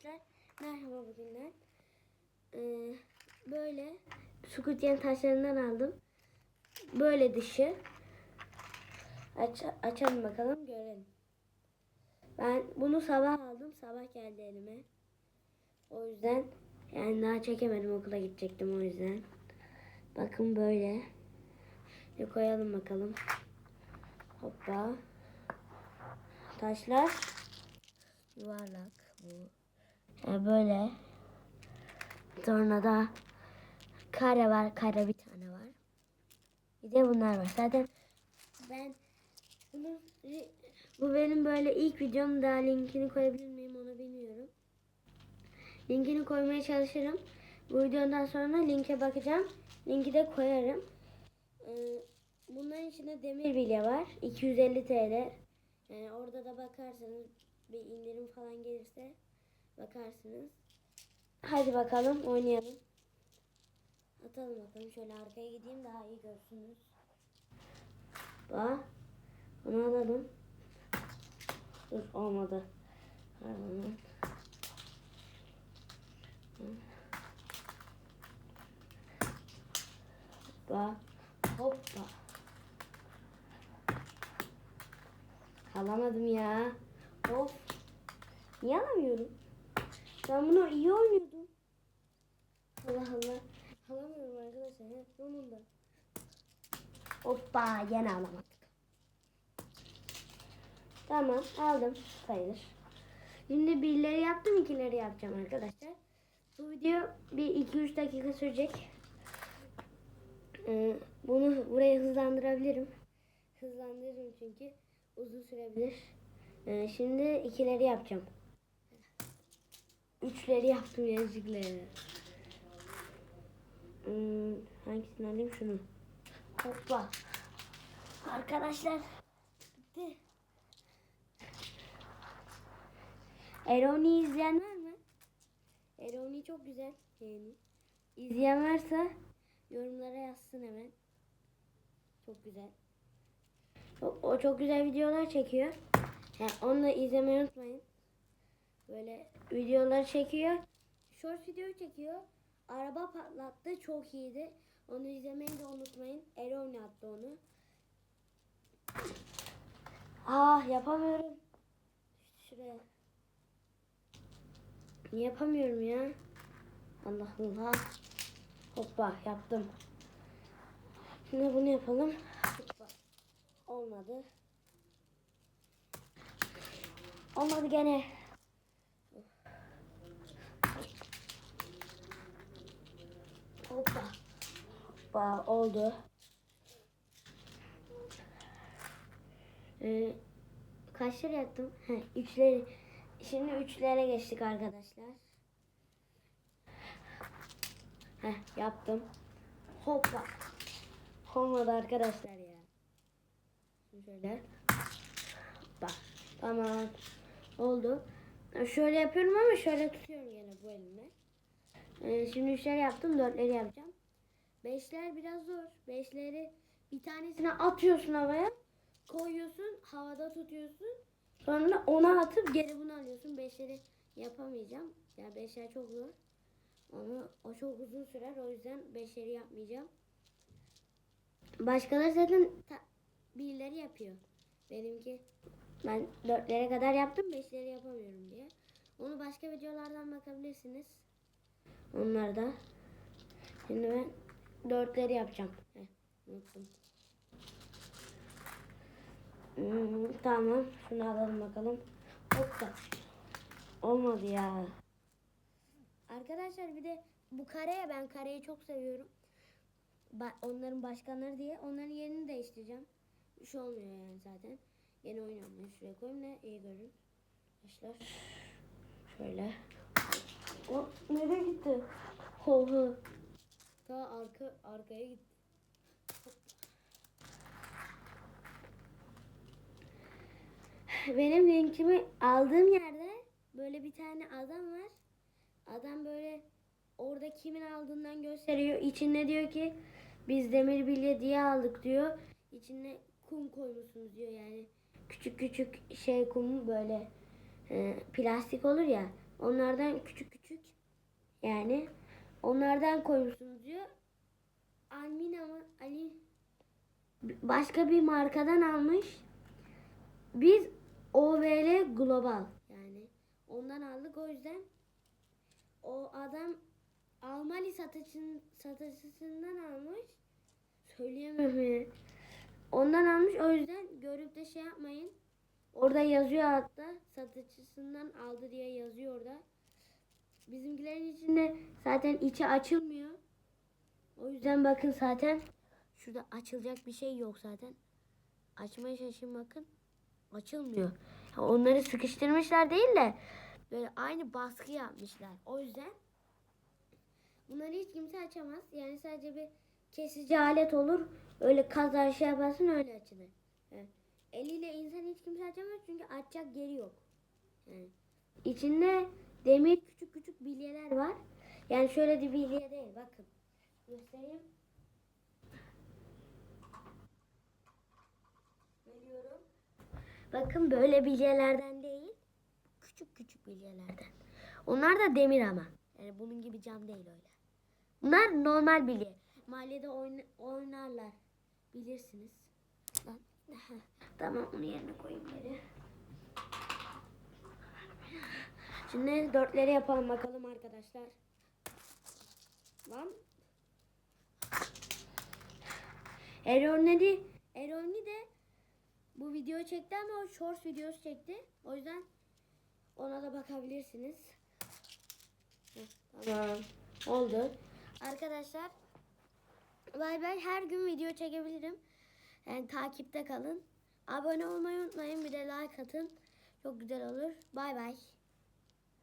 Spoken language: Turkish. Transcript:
Arkadaşlar merhaba bugünden. Ee, böyle Squid taşlarından aldım. Böyle dışı. Aç, açalım bakalım görelim. Ben bunu sabah aldım. Sabah geldi elime. O yüzden yani daha çekemedim okula gidecektim o yüzden. Bakın böyle. Bir koyalım bakalım. Hoppa. Taşlar yuvarlak bu. Yani böyle. Sonra da kare var. Kare bir tane var. Bir de bunlar var. Zaten ben bunu bu benim böyle ilk videom daha linkini koyabilir miyim onu bilmiyorum. Linkini koymaya çalışırım. Bu videodan sonra linke bakacağım. Linki de koyarım. Ee, bunların içinde demir bilye var. 250 TL. Yani orada da bakarsanız bir indirim falan gelirse bakarsınız. Hadi bakalım oynayalım. Atalım bakalım. Şöyle arkaya gideyim daha iyi görsünüz. Bak. Bunu alalım. Dur olmadı. Pardon. Hoppa. Hoppa. Alamadım ya. Of. Niye alamıyorum? Ben bunu iyi oynuyordum. Allah Allah. Alamıyorum arkadaşlar. Hep sonunda. Hoppa yine alamadık. Tamam aldım sayılır. Şimdi birleri yaptım ikileri yapacağım arkadaşlar. Bu video bir 2-3 dakika sürecek. Ee, bunu buraya hızlandırabilirim. Hızlandırırım çünkü uzun sürebilir. Ee, şimdi ikileri yapacağım. Üçleri yaptım yazıkları. Hmm, hangisini alayım şunu. Hoppa. Arkadaşlar bitti. Eroni izleyen var mı? Eroni çok güzel yani. İzleyen varsa yorumlara yazsın hemen. Çok güzel. O, o çok güzel videolar çekiyor. Yani onu da izlemeyi unutmayın. Böyle videolar çekiyor. Short video çekiyor. Araba patlattı. Çok iyiydi. Onu izlemeyi de unutmayın. Eroni attı onu. Ah yapamıyorum. Şuraya. Yapamıyorum ya? Allah Allah. Hoppa yaptım. Şimdi bunu yapalım. Hoppa. Olmadı. Olmadı gene. Hoppa. Hoppa oldu. Ee, kaçları yaptım? He, üçleri. Şimdi üçlere geçtik arkadaşlar. Heh, yaptım. Hoppa. Olmadı arkadaşlar ya. Şöyle. Hoppa. Tamam. Oldu. Şöyle yapıyorum ama şöyle tutuyorum yine bu elimle. Ee, şimdi üçler yaptım. Dörtleri yapacağım. Beşler biraz zor. Beşleri bir tanesini atıyorsun havaya. Koyuyorsun. Havada tutuyorsun. Sonra ona atıp geri bunu alıyorsun. Beşleri yapamayacağım. Yani beşler çok zor. Onu o çok uzun sürer. O yüzden beşleri yapmayacağım. Başkaları zaten birleri yapıyor. Benimki ben dörtlere kadar yaptım. Beşleri yapamıyorum diye. Onu başka videolardan bakabilirsiniz. Onlarda. Şimdi ben dörtleri yapacağım. Heh, unuttum. Hmm, tamam. Şunu alalım bakalım. Hoppa. Olmadı ya. Arkadaşlar bir de bu kareye ben kareyi çok seviyorum. Ba- onların başkanları diye onların yerini değiştireceğim. Bir şey olmuyor yani zaten. Yeni oynanmıyor. Şuraya koyayım da iyi görün. Arkadaşlar. Şöyle. O nereye gitti? Ho. Ta arka arkaya gitti. Benim linkimi aldığım yerde böyle bir tane adam var. Adam böyle orada kimin aldığından gösteriyor. İçinde diyor ki biz demir bilye diye aldık diyor. İçine kum koymuşsunuz diyor yani. Küçük küçük şey kumu böyle e, plastik olur ya. Onlardan küçük küçük yani onlardan koymuşsunuz diyor. Almina mı? Ali başka bir markadan almış. Biz OVL Global yani ondan aldık o yüzden o adam Almanya satıcın, satıcısından almış. Söyleyemem. Ondan almış o yüzden görüp de şey yapmayın. Orada yazıyor hatta satıcısından aldı diye yazıyor orada. Bizimkilerin içinde zaten içi açılmıyor. O yüzden bakın zaten şurada açılacak bir şey yok zaten. Açmaya çalışın bakın. Açılmıyor. Onları sıkıştırmışlar değil de böyle aynı baskı yapmışlar. O yüzden bunları hiç kimse açamaz. Yani sadece bir kesici alet olur. Öyle kazar şey yaparsın öyle açılır. Yani eliyle insan hiç kimse açamaz çünkü açacak yeri yok. Yani içinde demir küçük küçük bilyeler var. Yani şöyle bir bilye değil. Bakın. Göstereyim. Veriyorum. Bakın böyle bilyelerden değil. Küçük küçük bilyelerden. Onlar da demir ama. Yani bunun gibi cam değil öyle. Bunlar normal bilye. Mahallede oyna- oynarlar. Bilirsiniz. Tamam onu yerine koyayım geri. Şimdi dörtleri yapalım bakalım arkadaşlar. Lan. Eroni, Eroni de bu video çekti ama o short videosu çekti. O yüzden ona da bakabilirsiniz. Tamam. Oldu. Arkadaşlar bay bay her gün video çekebilirim. Yani takipte kalın. Abone olmayı unutmayın. Bir de like atın. Çok güzel olur. Bay bay.